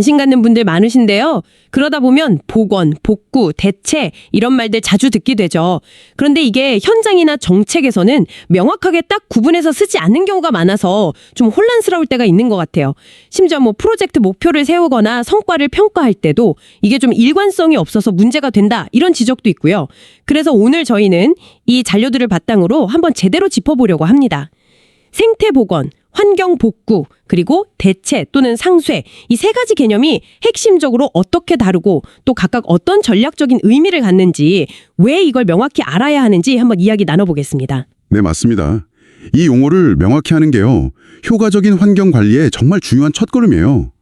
관심 갖는 분들 많으신데요. 그러다 보면 복원, 복구, 대체 이런 말들 자주 듣게 되죠. 그런데 이게 현장이나 정책에서는 명확하게 딱 구분해서 쓰지 않는 경우가 많아서 좀 혼란스러울 때가 있는 것 같아요. 심지어 뭐 프로젝트 목표를 세우거나 성과를 평가할 때도 이게 좀 일관성이 없어서 문제가 된다 이런 지적도 있고요. 그래서 오늘 저희는 이 잔료들을 바탕으로 한번 제대로 짚어보려고 합니다. 생태 복원, 환경 복구, 그리고 대체 또는 상쇄 이 세 가지 개념이 핵심적으로 어떻게 다르고 또 각각 어떤 전략적인 의미를 갖는지 왜 이걸 명확히 알아야 하는지 한번 이야기 나눠보겠습니다. 네, 맞습니다. 이 용어를 명확히 하는 게요. 효과적인 환경 관리에 정말 중요한 첫걸음이에요.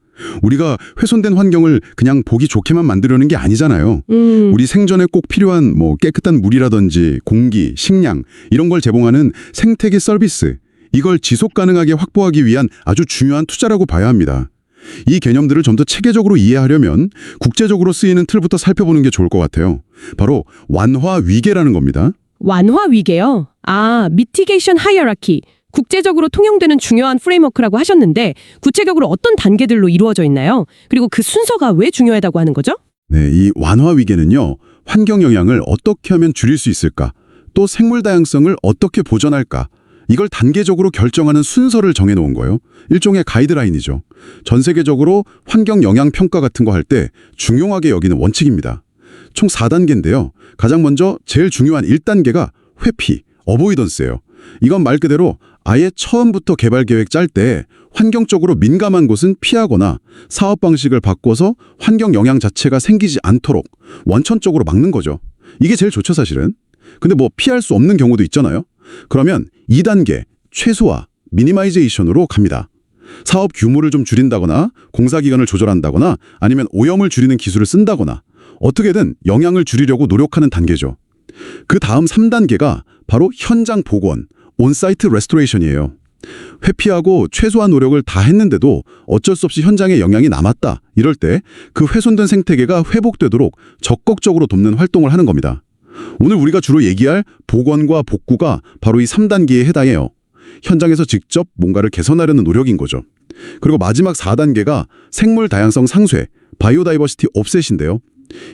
우리가 훼손된 환경을 그냥 보기 좋게만 만들려는 게 아니잖아요. 음, 우리 생존에 꼭 필요한 뭐 깨끗한 물이라든지 공기, 식량 이런 걸 제공하는 생태계 서비스 이걸 지속 가능하게 확보하기 위한 아주 중요한 투자라고 봐야 합니다. 이 개념들을 좀 더 체계적으로 이해하려면 국제적으로 쓰이는 틀부터 살펴보는 게 좋을 것 같아요. 바로 완화 위계라는 겁니다. 완화 위계요. 아, 미티게이션 하이어라키. 국제적으로 통용되는 중요한 프레임워크라고 하셨는데 구체적으로 어떤 단계들로 이루어져 있나요? 그리고 그 순서가 왜 중요하다고 하는 거죠? 네, 이 완화 위계는요. 환경 영향을 어떻게 하면 줄일 수 있을까? 또 생물 다양성을 어떻게 보존할까? 이걸 단계적으로 결정하는 순서를 정해 놓은 거예요. 일종의 가이드라인이죠. 전 세계적으로 환경 영향 평가 같은 거 할 때 중요하게 여기는 원칙입니다. 총 4단계인데요. 가장 먼저 제일 중요한 1단계가 회피, 어보이던스예요. 이건 말 그대로 아예 처음부터 개발 계획 짤 때 환경적으로 민감한 곳은 피하거나 사업 방식을 바꿔서 환경 영향 자체가 생기지 않도록 원천적으로 막는 거죠. 이게 제일 좋죠, 사실은. 근데 뭐 피할 수 없는 경우도 있잖아요. 그러면 2단계 최소화, 미니마이제이션으로 갑니다. 사업 규모를 좀 줄인다거나 공사 기간을 조절한다거나 아니면 오염을 줄이는 기술을 쓴다거나 어떻게든 영향을 줄이려고 노력하는 단계죠. 그 다음 3단계가 바로 현장 복원, 온사이트 레스토레이션이에요. 회피하고 최소한 노력을 다 했는데도 어쩔 수 없이 현장에 영향이 남았다. 이럴 때 그 훼손된 생태계가 회복되도록 적극적으로 돕는 활동을 하는 겁니다. 오늘 우리가 주로 얘기할 복원과 복구가 바로 이 3단계에 해당해요. 현장에서 직접 뭔가를 개선하려는 노력인 거죠. 그리고 마지막 4단계가 생물 다양성 상쇄, 바이오다이버시티 옵셋인데요.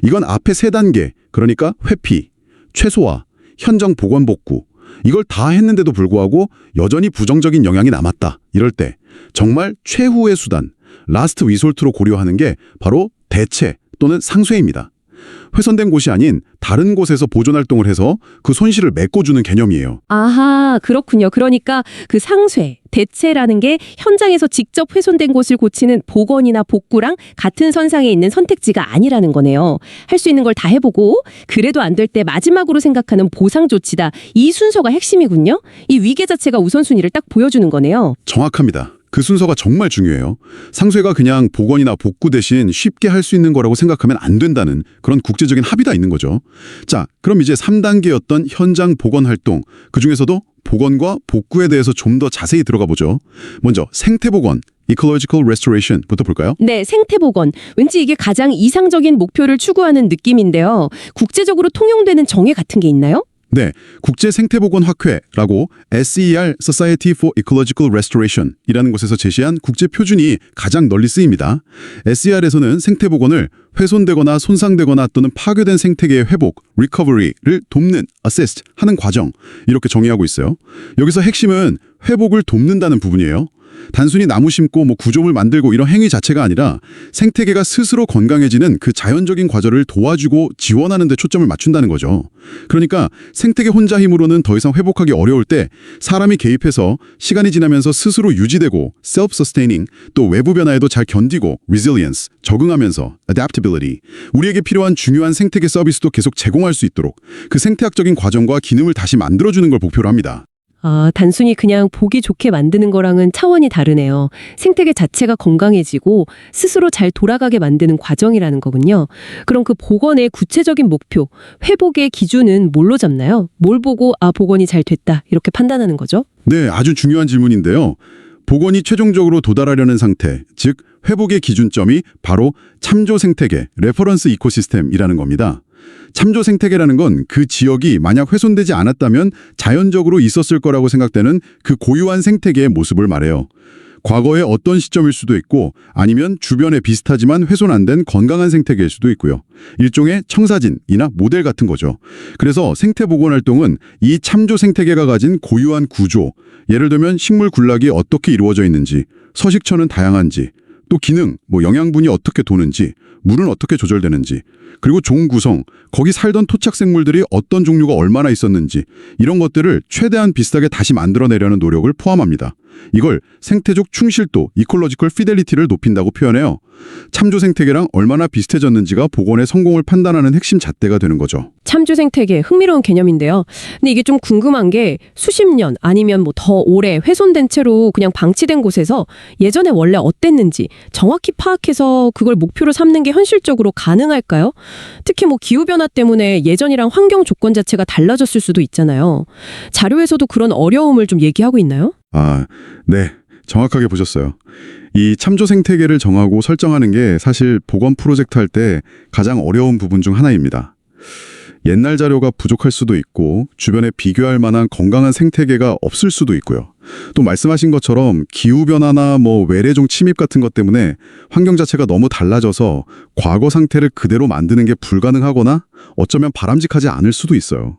이건 앞에 3단계, 그러니까 회피, 최소화, 현장 복원 복구, 이걸 다 했는데도 불구하고 여전히 부정적인 영향이 남았다. 이럴 때 정말 최후의 수단, 라스트 위솔트로 고려하는 게 바로 대체 또는 상쇄입니다. 훼손된 곳이 아닌 다른 곳에서 보존 활동을 해서 그 손실을 메꿔주는 개념이에요. 아하, 그렇군요. 그러니까 그 상쇄, 대체라는 게 현장에서 직접 훼손된 곳을 고치는 복원이나 복구랑 같은 선상에 있는 선택지가 아니라는 거네요. 할 수 있는 걸 다 해보고 그래도 안 될 때 마지막으로 생각하는 보상 조치다. 이 순서가 핵심이군요. 이 위계 자체가 우선순위를 딱 보여주는 거네요. 정확합니다. 그 순서가 정말 중요해요. 상쇄가 그냥 복원이나 복구 대신 쉽게 할 수 있는 거라고 생각하면 안 된다는 그런 국제적인 합의가 있는 거죠. 자, 그럼 이제 3단계였던 현장 복원 활동, 그 중에서도 복원과 복구에 대해서 좀 더 자세히 들어가 보죠. 먼저 생태 복원, ecological restoration부터 볼까요? 네, 생태 복원. 왠지 이게 가장 이상적인 목표를 추구하는 느낌인데요. 국제적으로 통용되는 정의 같은 게 있나요? 네, 국제 생태보건 학회라고 SER Society for Ecological Restoration이라는 곳에서 제시한 국제 표준이 가장 널리 쓰입니다. SER에서는 생태보건을 훼손되거나 손상되거나 또는 파괴된 생태계의 회복, recovery를 돕는 assist 하는 과정 이렇게 정의하고 있어요. 여기서 핵심은 회복을 돕는다는 부분이에요. 단순히 나무 심고 뭐 구조물 만들고 이런 행위 자체가 아니라 생태계가 스스로 건강해지는 그 자연적인 과정을 도와주고 지원하는 데 초점을 맞춘다는 거죠. 그러니까 생태계 혼자 힘으로는 더 이상 회복하기 어려울 때 사람이 개입해서 시간이 지나면서 스스로 유지되고 self-sustaining 또 외부 변화에도 잘 견디고 resilience 적응하면서 adaptability 우리에게 필요한 중요한 생태계 서비스도 계속 제공할 수 있도록 그 생태학적인 과정과 기능을 다시 만들어주는 걸 목표로 합니다. 아, 단순히 그냥 보기 좋게 만드는 거랑은 차원이 다르네요. 생태계 자체가 건강해지고 스스로 잘 돌아가게 만드는 과정이라는 거군요. 그럼 그 복원의 구체적인 목표, 회복의 기준은 뭘로 잡나요? 뭘 보고 아, 복원이 잘 됐다. 이렇게 판단하는 거죠? 네, 아주 중요한 질문인데요. 복원이 최종적으로 도달하려는 상태, 즉 회복의 기준점이 바로 참조 생태계, 레퍼런스 이코시스템이라는 겁니다. 참조 생태계라는 건 그 지역이 만약 훼손되지 않았다면 자연적으로 있었을 거라고 생각되는 그 고유한 생태계의 모습을 말해요. 과거의 어떤 시점일 수도 있고 아니면 주변에 비슷하지만 훼손 안 된 건강한 생태계일 수도 있고요. 일종의 청사진이나 모델 같은 거죠. 그래서 생태 복원 활동은 이 참조 생태계가 가진 고유한 구조, 예를 들면 식물 군락이 어떻게 이루어져 있는지, 서식처는 다양한지, 또 기능, 뭐 영양분이 어떻게 도는지, 물은 어떻게 조절되는지, 그리고 종 구성, 거기 살던 토착 생물들이 어떤 종류가 얼마나 있었는지 이런 것들을 최대한 비슷하게 다시 만들어내려는 노력을 포함합니다. 이걸 생태적 충실도, 이콜로지컬 피델리티를 높인다고 표현해요. 참조 생태계랑 얼마나 비슷해졌는지가 복원의 성공을 판단하는 핵심 잣대가 되는 거죠. 참조 생태계 흥미로운 개념인데요. 근데 이게 좀 궁금한 게 수십 년 아니면 뭐 더 오래 훼손된 채로 그냥 방치된 곳에서 예전에 원래 어땠는지 정확히 파악해서 그걸 목표로 삼는 게 현실적으로 가능할까요? 특히 뭐 기후 변화 때문에 예전이랑 환경 조건 자체가 달라졌을 수도 있잖아요. 자료에서도 그런 어려움을 좀 얘기하고 있나요? 아, 네. 정확하게 보셨어요. 이 참조 생태계를 정하고 설정하는 게 사실 복원 프로젝트 할 때 가장 어려운 부분 중 하나입니다. 옛날 자료가 부족할 수도 있고 주변에 비교할 만한 건강한 생태계가 없을 수도 있고요. 또 말씀하신 것처럼 기후 변화나 뭐 외래종 침입 같은 것 때문에 환경 자체가 너무 달라져서 과거 상태를 그대로 만드는 게 불가능하거나 어쩌면 바람직하지 않을 수도 있어요.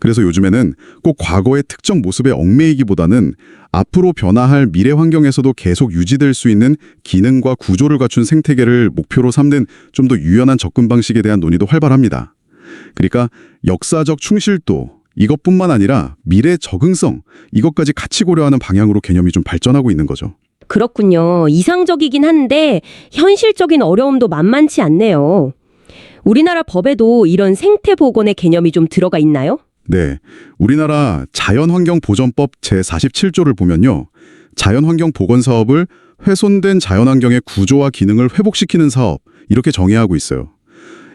그래서 요즘에는 꼭 과거의 특정 모습에 얽매이기보다는 앞으로 변화할 미래 환경에서도 계속 유지될 수 있는 기능과 구조를 갖춘 생태계를 목표로 삼는 좀 더 유연한 접근 방식에 대한 논의도 활발합니다. 그러니까 역사적 충실도 이것뿐만 아니라 미래 적응성 이것까지 같이 고려하는 방향으로 개념이 좀 발전하고 있는 거죠. 그렇군요. 이상적이긴 한데 현실적인 어려움도 만만치 않네요. 우리나라 법에도 이런 생태 복원의 개념이 좀 들어가 있나요? 네. 우리나라 자연환경보전법 제47조를 보면요. 자연환경 보건 사업을 훼손된 자연환경의 구조와 기능을 회복시키는 사업 이렇게 정의하고 있어요.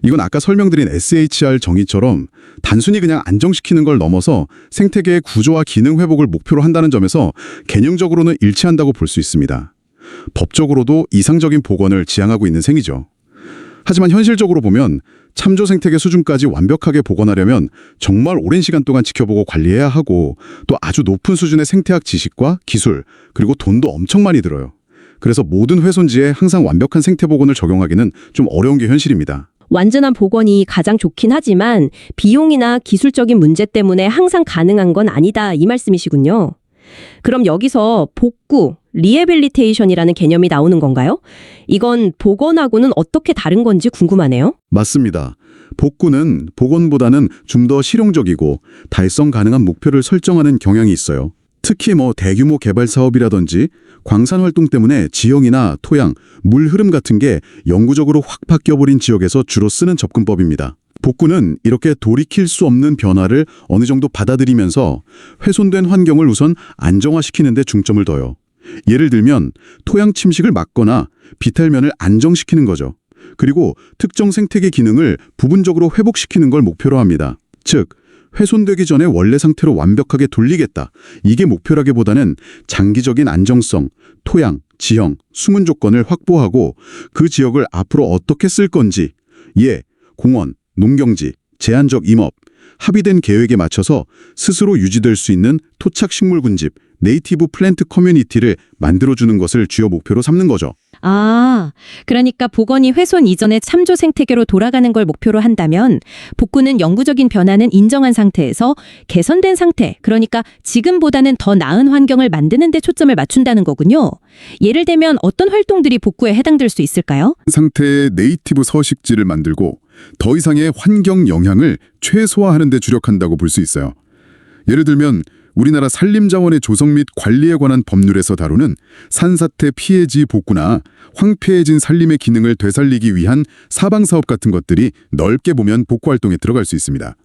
이건 아까 설명드린 SHR 정의처럼 단순히 그냥 안정시키는 걸 넘어서 생태계의 구조와 기능 회복을 목표로 한다는 점에서 개념적으로는 일치한다고 볼 수 있습니다. 법적으로도 이상적인 복원을 지향하고 있는 셈이죠. 하지만 현실적으로 보면 참조 생태계 수준까지 완벽하게 복원하려면 정말 오랜 시간 동안 지켜보고 관리해야 하고 또 아주 높은 수준의 생태학 지식과 기술 그리고 돈도 엄청 많이 들어요. 그래서 모든 훼손지에 항상 완벽한 생태 복원을 적용하기는 좀 어려운 게 현실입니다. 완전한 복원이 가장 좋긴 하지만 비용이나 기술적인 문제 때문에 항상 가능한 건 아니다 이 말씀이시군요. 그럼 여기서 복구, 리해빌리테이션이라는 개념이 나오는 건가요? 이건 복원하고는 어떻게 다른 건지 궁금하네요. 맞습니다. 복구는 복원보다는 좀 더 실용적이고 달성 가능한 목표를 설정하는 경향이 있어요. 특히 뭐 대규모 개발 사업이라든지 광산 활동 때문에 지형이나 토양, 물 흐름 같은 게 영구적으로 확 바뀌어버린 지역에서 주로 쓰는 접근법입니다. 복구는 이렇게 돌이킬 수 없는 변화를 어느 정도 받아들이면서 훼손된 환경을 우선 안정화시키는 데 중점을 둬요. 예를 들면 토양 침식을 막거나 비탈면을 안정시키는 거죠. 그리고 특정 생태계 기능을 부분적으로 회복시키는 걸 목표로 합니다. 즉, 훼손되기 전에 원래 상태로 완벽하게 돌리겠다. 이게 목표라기보다는 장기적인 안정성, 토양, 지형, 수문 조건을 확보하고 그 지역을 앞으로 어떻게 쓸 건지, 예, 공원, 농경지, 제한적 임업, 합의된 계획에 맞춰서 스스로 유지될 수 있는 토착 식물 군집, 네이티브 플랜트 커뮤니티를 만들어주는 것을 주요 목표로 삼는 거죠. 아, 그러니까 복원이 훼손 이전의 참조 생태계로 돌아가는 걸 목표로 한다면 복구는 영구적인 변화는 인정한 상태에서 개선된 상태, 그러니까 지금보다는 더 나은 환경을 만드는 데 초점을 맞춘다는 거군요. 예를 들면 어떤 활동들이 복구에 해당될 수 있을까요? 상태의 네이티브 서식지를 만들고 더 이상의 환경 영향을 최소화하는 데 주력한다고 볼 수 있어요. 예를 들면 우리나라 산림자원의 조성 및 관리에 관한 법률에서 다루는 산사태 피해지 복구나 황폐해진 산림의 기능을 되살리기 위한 사방사업 같은 것들이 넓게 보면 복구활동에 들어갈 수 있습니다.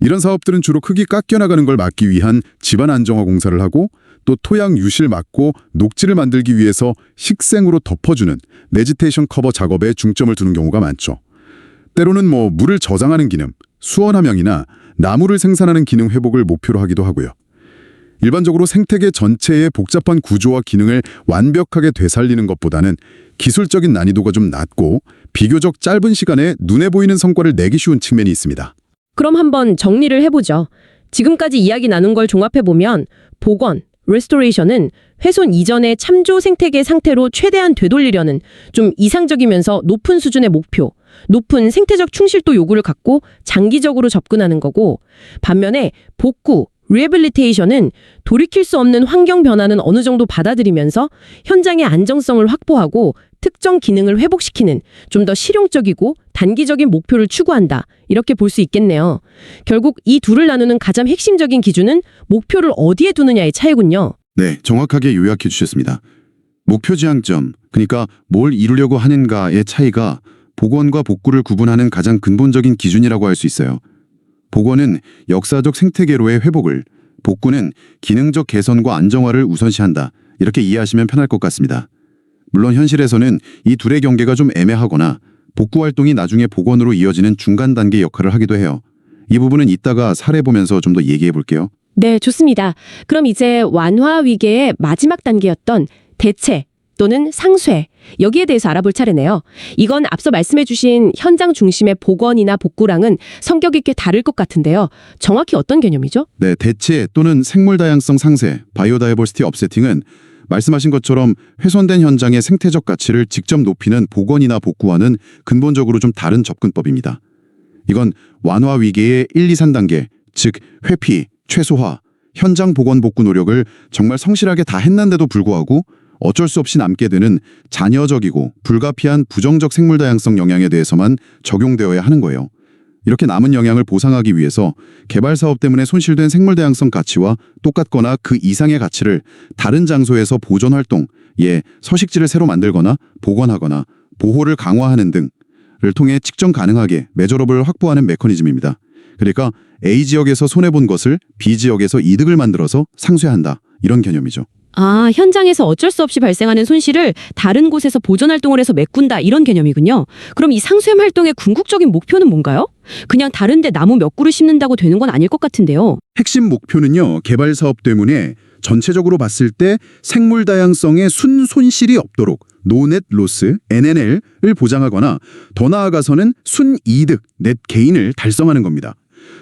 이런 사업들은 주로 흙이 깎여나가는 걸 막기 위한 집안 안정화 공사를 하고 또 토양 유실 막고 녹지를 만들기 위해서 식생으로 덮어주는 네지테이션 커버 작업에 중점을 두는 경우가 많죠. 때로는 뭐 물을 저장하는 기능, 수원 함양이나 나무를 생산하는 기능 회복을 목표로 하기도 하고요. 일반적으로 생태계 전체의 복잡한 구조와 기능을 완벽하게 되살리는 것보다는 기술적인 난이도가 좀 낮고 비교적 짧은 시간에 눈에 보이는 성과를 내기 쉬운 측면이 있습니다. 그럼 한번 정리를 해보죠. 지금까지 이야기 나눈 걸 종합해보면 복원, restoration은 훼손 이전의 참조 생태계 상태로 최대한 되돌리려는 좀 이상적이면서 높은 수준의 목표, 높은 생태적 충실도 요구를 갖고 장기적으로 접근하는 거고 반면에 복구, 리해빌리테이션은 돌이킬 수 없는 환경 변화는 어느 정도 받아들이면서 현장의 안정성을 확보하고 특정 기능을 회복시키는 좀 더 실용적이고 단기적인 목표를 추구한다. 이렇게 볼 수 있겠네요. 결국 이 둘을 나누는 가장 핵심적인 기준은 목표를 어디에 두느냐의 차이군요. 네, 정확하게 요약해 주셨습니다. 목표 지향점, 그러니까 뭘 이루려고 하는가의 차이가 복원과 복구를 구분하는 가장 근본적인 기준이라고 할 수 있어요. 복원은 역사적 생태계로의 회복을, 복구는 기능적 개선과 안정화를 우선시한다. 이렇게 이해하시면 편할 것 같습니다. 물론 현실에서는 이 둘의 경계가 좀 애매하거나 복구 활동이 나중에 복원으로 이어지는 중간 단계 역할을 하기도 해요. 이 부분은 이따가 사례 보면서 좀 더 얘기해 볼게요. 네, 좋습니다. 그럼 이제 완화 위계의 마지막 단계였던 대체 또는 상쇄 여기에 대해서 알아볼 차례네요. 이건 앞서 말씀해 주신 현장 중심의 복원이나 복구랑은 성격이 꽤 다를 것 같은데요. 정확히 어떤 개념이죠? 네, 대체 또는 생물 다양성 상쇄, 바이오다이버시티 업세팅은 말씀하신 것처럼 훼손된 현장의 생태적 가치를 직접 높이는 복원이나 복구와는 근본적으로 좀 다른 접근법입니다. 이건 완화 위계의 1, 2, 3단계, 즉 회피, 최소화, 현장 복원 복구 노력을 정말 성실하게 다 했는데도 불구하고 어쩔 수 없이 남게 되는 잔여적이고 불가피한 부정적 생물 다양성 영향에 대해서만 적용되어야 하는 거예요. 이렇게 남은 영향을 보상하기 위해서 개발 사업 때문에 손실된 생물 다양성 가치와 똑같거나 그 이상의 가치를 다른 장소에서 보존 활동, 예, 서식지를 새로 만들거나 복원하거나 보호를 강화하는 등을 통해 측정 가능하게 메저러블을 확보하는 메커니즘입니다. 그러니까 A 지역에서 손해 본 것을 B 지역에서 이득을 만들어서 상쇄한다. 이런 개념이죠. 아, 현장에서 어쩔 수 없이 발생하는 손실을 다른 곳에서 보존 활동을 해서 메꾼다 이런 개념이군요. 그럼 이 상수엠 활동의 궁극적인 목표는 뭔가요? 그냥 다른데 나무 몇 그루 심는다고 되는 건 아닐 것 같은데요. 핵심 목표는요, 개발 사업 때문에 전체적으로 봤을 때 생물 다양성의 순 손실이 없도록 노넷 로스 NNL을 보장하거나 더 나아가서는 순 이득 넷 게인을 달성하는 겁니다.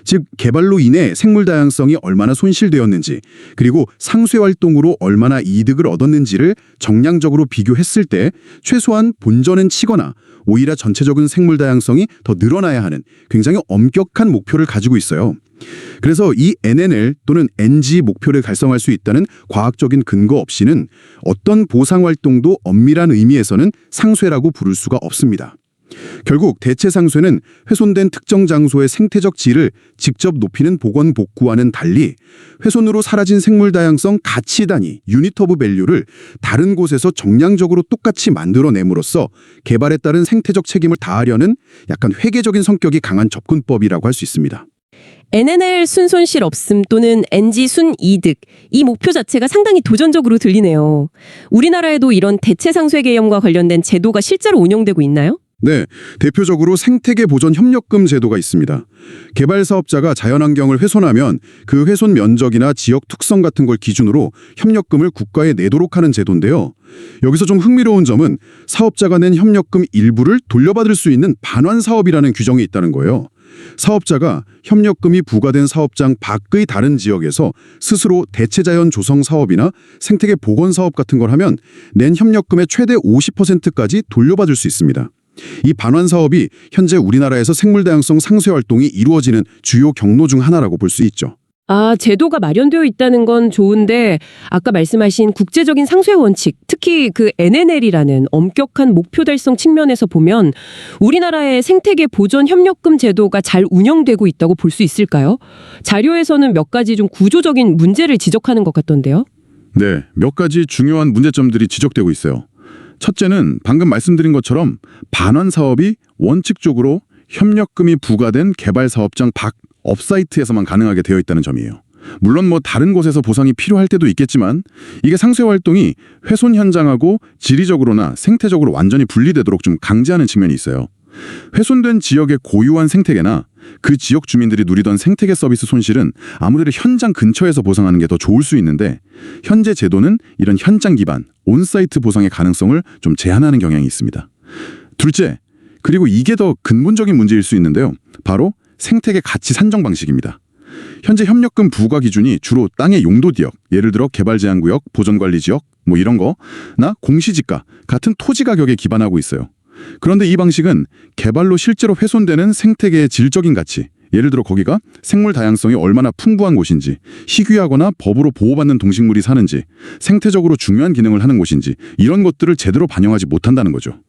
즉 개발로 인해 생물 다양성이 얼마나 손실되었는지 그리고 상쇄 활동으로 얼마나 이득을 얻었는지를 정량적으로 비교했을 때 최소한 본전은 치거나 오히려 전체적인 생물 다양성이 더 늘어나야 하는 굉장히 엄격한 목표를 가지고 있어요. 그래서 이 NNL 또는 NG 목표를 달성할 수 있다는 과학적인 근거 없이는 어떤 보상 활동도 엄밀한 의미에서는 상쇄라고 부를 수가 없습니다. 결국 대체 상쇄는 훼손된 특정 장소의 생태적 질을 직접 높이는 복원 복구와는 달리 훼손으로 사라진 생물 다양성 가치 단위 유닛 오브 밸류를 다른 곳에서 정량적으로 똑같이 만들어냄으로써 개발에 따른 생태적 책임을 다하려는 약간 회계적인 성격이 강한 접근법이라고 할 수 있습니다. NNL 순손실 없음 또는 NG 순이득 이 목표 자체가 상당히 도전적으로 들리네요. 우리나라에도 이런 대체 상쇄 개념과 관련된 제도가 실제로 운영되고 있나요? 네, 대표적으로 생태계 보전 협력금 제도가 있습니다. 개발 사업자가 자연환경을 훼손하면 그 훼손 면적이나 지역 특성 같은 걸 기준으로 협력금을 국가에 내도록 하는 제도인데요. 여기서 좀 흥미로운 점은 사업자가 낸 협력금 일부를 돌려받을 수 있는 반환 사업이라는 규정이 있다는 거예요. 사업자가 협력금이 부과된 사업장 밖의 다른 지역에서 스스로 대체자연 조성 사업이나 생태계 복원 사업 같은 걸 하면 낸 협력금의 최대 50%까지 돌려받을 수 있습니다. 이 반환 사업이 현재 우리나라에서 생물 다양성 상쇄 활동이 이루어지는 주요 경로 중 하나라고 볼 수 있죠. 아, 제도가 마련되어 있다는 건 좋은데 아까 말씀하신 국제적인 상쇄 원칙, 특히 그 NNL이라는 엄격한 목표 달성 측면에서 보면 우리나라의 생태계 보존 협력금 제도가 잘 운영되고 있다고 볼 수 있을까요? 자료에서는 몇 가지 좀 구조적인 문제를 지적하는 것 같던데요. 네, 몇 가지 중요한 문제점들이 지적되고 있어요. 첫째는 방금 말씀드린 것처럼 반환 사업이 원칙적으로 협력금이 부과된 개발 사업장 밖 업사이트에서만 가능하게 되어 있다는 점이에요. 물론 뭐 다른 곳에서 보상이 필요할 때도 있겠지만 이게 상쇄 활동이 훼손 현장하고 지리적으로나 생태적으로 완전히 분리되도록 좀 강제하는 측면이 있어요. 훼손된 지역의 고유한 생태계나 그 지역 주민들이 누리던 생태계 서비스 손실은 아무래도 현장 근처에서 보상하는 게 더 좋을 수 있는데 현재 제도는 이런 현장 기반 온사이트 보상의 가능성을 좀 제한하는 경향이 있습니다. 둘째, 그리고 이게 더 근본적인 문제일 수 있는데요. 바로 생태계 가치 산정 방식입니다. 현재 협력금 부과 기준이 주로 땅의 용도 지역, 예를 들어 개발 제한 구역, 보전 관리 지역 뭐 이런 거나 공시지가 같은 토지 가격에 기반하고 있어요. 그런데 이 방식은 개발로 실제로 훼손되는 생태계의 질적인 가치, 예를 들어 거기가 생물 다양성이 얼마나 풍부한 곳인지, 희귀하거나 법으로 보호받는 동식물이 사는지, 생태적으로 중요한 기능을 하는 곳인지 이런 것들을 제대로 반영하지 못한다는 거죠.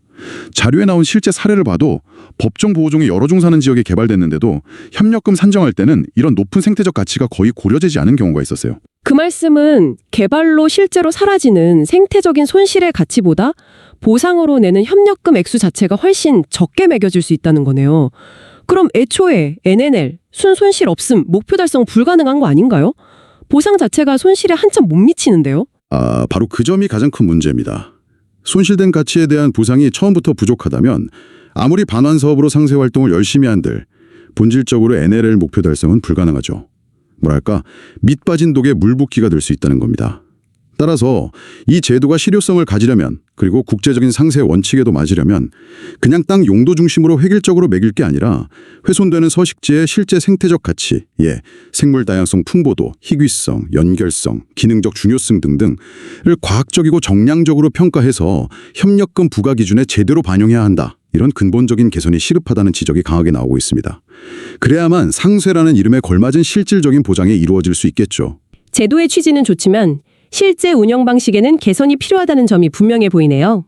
자료에 나온 실제 사례를 봐도 법정 보호종이 여러 종 사는 지역에 개발됐는데도 협력금 산정할 때는 이런 높은 생태적 가치가 거의 고려되지 않은 경우가 있었어요. 그 말씀은 개발로 실제로 사라지는 생태적인 손실의 가치보다 보상으로 내는 협력금 액수 자체가 훨씬 적게 매겨질 수 있다는 거네요. 그럼 애초에 NNL, 순손실 없음, 목표 달성 불가능한 거 아닌가요? 보상 자체가 손실에 한참 못 미치는데요? 아, 바로 그 점이 가장 큰 문제입니다. 손실된 가치에 대한 보상이 처음부터 부족하다면 아무리 반환 사업으로 상세 활동을 열심히 한들 본질적으로 NLL 목표 달성은 불가능하죠. 뭐랄까 밑 빠진 독에 물 붓기가 될 수 있다는 겁니다. 따라서 이 제도가 실효성을 가지려면 그리고 국제적인 상세 원칙에도 맞으려면 그냥 땅 용도 중심으로 획일적으로 매길 게 아니라 훼손되는 서식지의 실제 생태적 가치, 예, 생물 다양성 풍부도, 희귀성, 연결성, 기능적 중요성 등등을 과학적이고 정량적으로 평가해서 협력금 부과 기준에 제대로 반영해야 한다. 이런 근본적인 개선이 시급하다는 지적이 강하게 나오고 있습니다. 그래야만 상쇄라는 이름에 걸맞은 실질적인 보장이 이루어질 수 있겠죠. 제도의 취지는 좋지만 실제 운영 방식에는 개선이 필요하다는 점이 분명해 보이네요.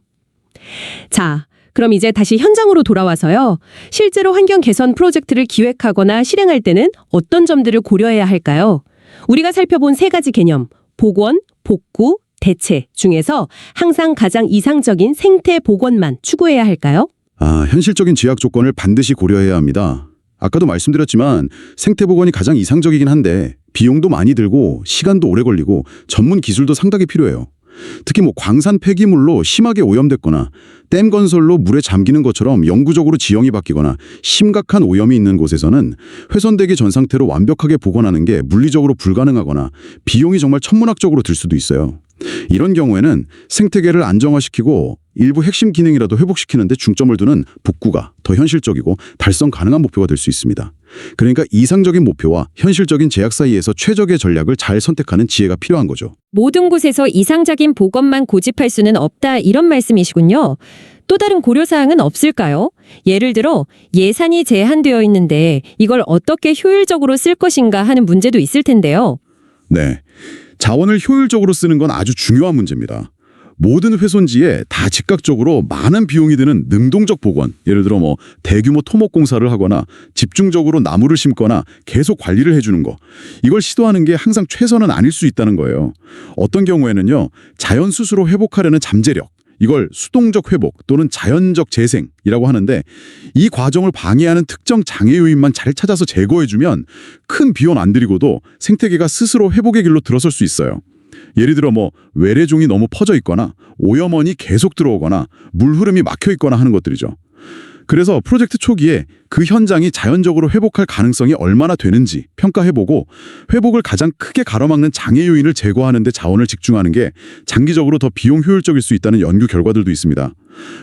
자, 그럼 이제 다시 현장으로 돌아와서요. 실제로 환경 개선 프로젝트를 기획하거나 실행할 때는 어떤 점들을 고려해야 할까요? 우리가 살펴본 세 가지 개념, 복원, 복구, 대체 중에서 항상 가장 이상적인 생태 복원만 추구해야 할까요? 아, 현실적인 제약 조건을 반드시 고려해야 합니다. 아까도 말씀드렸지만 생태 복원이 가장 이상적이긴 한데 비용도 많이 들고 시간도 오래 걸리고 전문 기술도 상당히 필요해요. 특히 뭐 광산 폐기물로 심하게 오염됐거나 댐 건설로 물에 잠기는 것처럼 영구적으로 지형이 바뀌거나 심각한 오염이 있는 곳에서는 훼손되기 전 상태로 완벽하게 복원하는 게 물리적으로 불가능하거나 비용이 정말 천문학적으로 들 수도 있어요. 이런 경우에는 생태계를 안정화시키고 일부 핵심 기능이라도 회복시키는데 중점을 두는 복구가 더 현실적이고 달성 가능한 목표가 될 수 있습니다. 그러니까 이상적인 목표와 현실적인 제약 사이에서 최적의 전략을 잘 선택하는 지혜가 필요한 거죠. 모든 곳에서 이상적인 보건만 고집할 수는 없다 이런 말씀이시군요. 또 다른 고려사항은 없을까요? 예를 들어 예산이 제한되어 있는데 이걸 어떻게 효율적으로 쓸 것인가 하는 문제도 있을 텐데요. 네. 자원을 효율적으로 쓰는 건 아주 중요한 문제입니다. 모든 훼손지에 다 즉각적으로 많은 비용이 드는 능동적 복원, 예를 들어 뭐 대규모 토목 공사를 하거나 집중적으로 나무를 심거나 계속 관리를 해주는 거. 이걸 시도하는 게 항상 최선은 아닐 수 있다는 거예요. 어떤 경우에는요, 자연 스스로 회복하려는 잠재력, 이걸 수동적 회복 또는 자연적 재생이라고 하는데 이 과정을 방해하는 특정 장애 요인만 잘 찾아서 제거해주면 큰 비용 안 들이고도 생태계가 스스로 회복의 길로 들어설 수 있어요. 예를 들어 뭐 외래종이 너무 퍼져 있거나 오염원이 계속 들어오거나 물 흐름이 막혀 있거나 하는 것들이죠. 그래서 프로젝트 초기에 그 현장이 자연적으로 회복할 가능성이 얼마나 되는지 평가해보고 회복을 가장 크게 가로막는 장애 요인을 제거하는 데 자원을 집중하는 게 장기적으로 더 비용 효율적일 수 있다는 연구 결과들도 있습니다.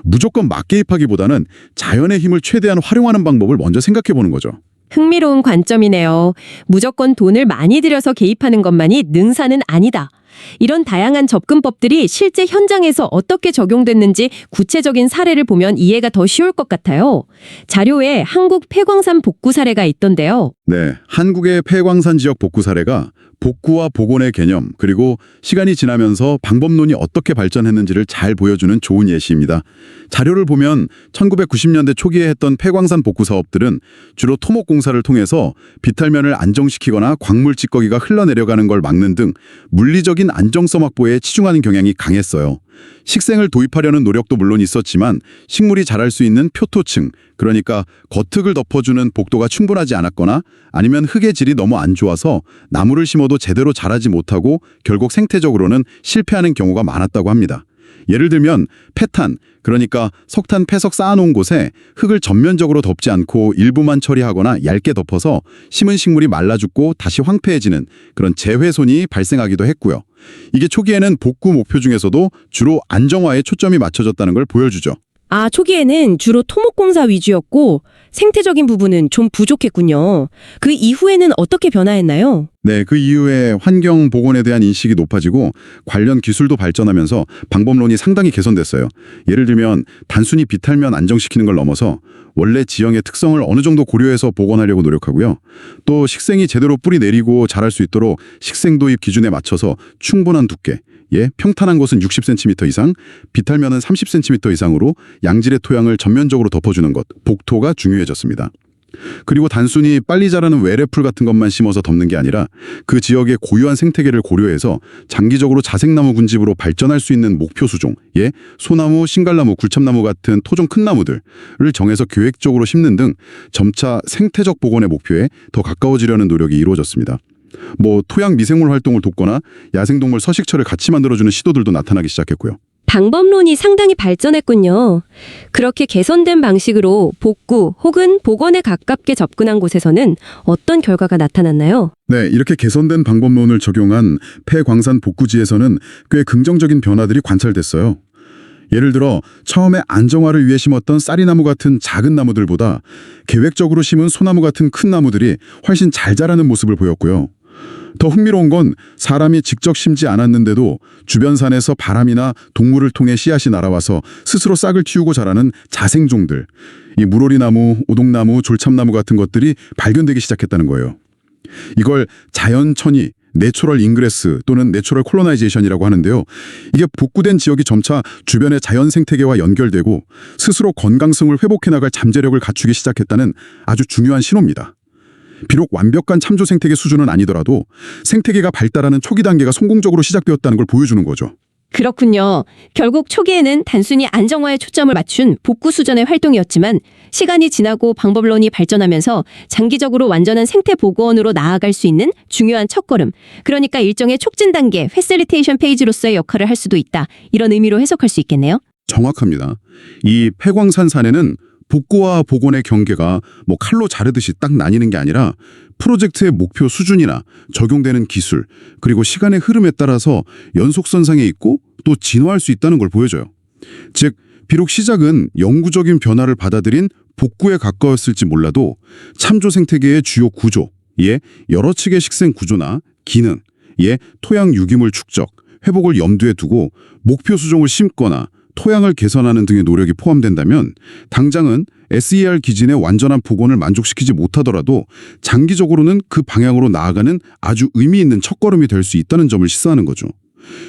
무조건 막 개입하기보다는 자연의 힘을 최대한 활용하는 방법을 먼저 생각해보는 거죠. 흥미로운 관점이네요. 무조건 돈을 많이 들여서 개입하는 것만이 능사는 아니다. 이런 다양한 접근법들이 실제 현장에서 어떻게 적용됐는지 구체적인 사례를 보면 이해가 더 쉬울 것 같아요. 자료에 한국 폐광산 복구 사례가 있던데요. 네, 한국의 폐광산 지역 복구 사례가 복구와 복원의 개념 그리고 시간이 지나면서 방법론이 어떻게 발전했는지를 잘 보여주는 좋은 예시입니다. 자료를 보면 1990년대 초기에 했던 폐광산 복구 사업들은 주로 토목 공사를 통해서 비탈면을 안정시키거나 광물 찌꺼기가 흘러내려가는 걸 막는 등 물리적인 안정성 확보에 치중하는 경향이 강했어요. 식생을 도입하려는 노력도 물론 있었지만 식물이 자랄 수 있는 표토층, 그러니까 겉흙을 덮어주는 복도가 충분하지 않았거나 아니면 흙의 질이 너무 안 좋아서 나무를 심어도 제대로 자라지 못하고 결국 생태적으로는 실패하는 경우가 많았다고 합니다. 예를 들면 폐탄, 그러니까 석탄 폐석 쌓아놓은 곳에 흙을 전면적으로 덮지 않고 일부만 처리하거나 얇게 덮어서 심은 식물이 말라 죽고 다시 황폐해지는 그런 재훼손이 발생하기도 했고요. 이게 초기에는 복구 목표 중에서도 주로 안정화에 초점이 맞춰졌다는 걸 보여주죠. 아, 초기에는 주로 토목공사 위주였고 생태적인 부분은 좀 부족했군요. 그 이후에는 어떻게 변화했나요? 네, 그 이후에 환경 보건에 대한 인식이 높아지고 관련 기술도 발전하면서 방법론이 상당히 개선됐어요. 예를 들면 단순히 비탈면 안정시키는 걸 넘어서 원래 지형의 특성을 어느 정도 고려해서 복원하려고 노력하고요. 또 식생이 제대로 뿌리 내리고 자랄 수 있도록 식생 도입 기준에 맞춰서 충분한 두께, 예, 평탄한 곳은 60cm 이상, 비탈면은 30cm 이상으로 양질의 토양을 전면적으로 덮어주는 것, 복토가 중요해졌습니다. 그리고 단순히 빨리 자라는 외래풀 같은 것만 심어서 덮는 게 아니라 그 지역의 고유한 생태계를 고려해서 장기적으로 자생나무 군집으로 발전할 수 있는 목표 수종, 예, 소나무, 신갈나무, 굴참나무 같은 토종 큰 나무들을 정해서 계획적으로 심는 등 점차 생태적 복원의 목표에 더 가까워지려는 노력이 이루어졌습니다. 뭐 토양 미생물 활동을 돕거나 야생동물 서식처를 같이 만들어주는 시도들도 나타나기 시작했고요. 방법론이 상당히 발전했군요. 그렇게 개선된 방식으로 복구 혹은 복원에 가깝게 접근한 곳에서는 어떤 결과가 나타났나요? 네, 이렇게 개선된 방법론을 적용한 폐광산 복구지에서는 꽤 긍정적인 변화들이 관찰됐어요. 예를 들어 처음에 안정화를 위해 심었던 쌀이나무 같은 작은 나무들보다 계획적으로 심은 소나무 같은 큰 나무들이 훨씬 잘 자라는 모습을 보였고요. 더 흥미로운 건 사람이 직접 심지 않았는데도 주변 산에서 바람이나 동물을 통해 씨앗이 날아와서 스스로 싹을 틔우고 자라는 자생종들, 이 물오리나무, 오동나무, 졸참나무 같은 것들이 발견되기 시작했다는 거예요. 이걸 자연천이, 내추럴 잉그레스 또는 내추럴 콜로나이제이션이라고 하는데요. 이게 복구된 지역이 점차 주변의 자연 생태계와 연결되고 스스로 건강성을 회복해 나갈 잠재력을 갖추기 시작했다는 아주 중요한 신호입니다. 비록 완벽한 참조 생태계 수준은 아니더라도 생태계가 발달하는 초기 단계가 성공적으로 시작되었다는 걸 보여주는 거죠. 그렇군요. 결국 초기에는 단순히 안정화에 초점을 맞춘 복구 수준의 활동이었지만 시간이 지나고 방법론이 발전하면서 장기적으로 완전한 생태 복원으로 나아갈 수 있는 중요한 첫걸음. 그러니까 일종의 촉진 단계, 패실리테이션 페이지로서의 역할을 할 수도 있다. 이런 의미로 해석할 수 있겠네요. 정확합니다. 이 폐광산 산에는 복구와 복원의 경계가 뭐 칼로 자르듯이 딱 나뉘는 게 아니라 프로젝트의 목표 수준이나 적용되는 기술 그리고 시간의 흐름에 따라서 연속선상에 있고 또 진화할 수 있다는 걸 보여줘요. 즉 비록 시작은 영구적인 변화를 받아들인 복구에 가까웠을지 몰라도 참조 생태계의 주요 구조, 예, 여러 측의 식생 구조나 기능, 예, 토양 유기물 축적, 회복을 염두에 두고 목표 수종을 심거나 토양을 개선하는 등의 노력이 포함된다면 당장은 SER 기준의 완전한 복원을 만족시키지 못하더라도 장기적으로는 그 방향으로 나아가는 아주 의미 있는 첫걸음이 될 수 있다는 점을 시사하는 거죠.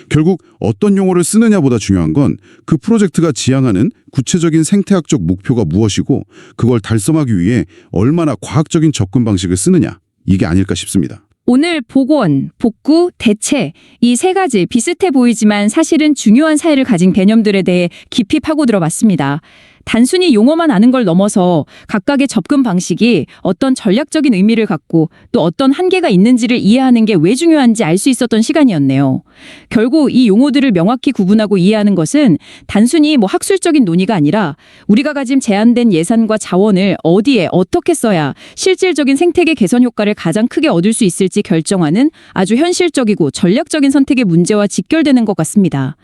결국 어떤 용어를 쓰느냐보다 중요한 건 그 프로젝트가 지향하는 구체적인 생태학적 목표가 무엇이고 그걸 달성하기 위해 얼마나 과학적인 접근 방식을 쓰느냐 이게 아닐까 싶습니다. 오늘 복원, 복구, 대체 이 세 가지 비슷해 보이지만 사실은 중요한 사이를 가진 개념들에 대해 깊이 파고 들어 봤습니다. 단순히 용어만 아는 걸 넘어서 각각의 접근 방식이 어떤 전략적인 의미를 갖고 또 어떤 한계가 있는지를 이해하는 게 왜 중요한지 알 수 있었던 시간이었네요. 결국 이 용어들을 명확히 구분하고 이해하는 것은 단순히 뭐 학술적인 논의가 아니라 우리가 가진 제한된 예산과 자원을 어디에 어떻게 써야 실질적인 생태계 개선 효과를 가장 크게 얻을 수 있을지 결정하는 아주 현실적이고 전략적인 선택의 문제와 직결되는 것 같습니다.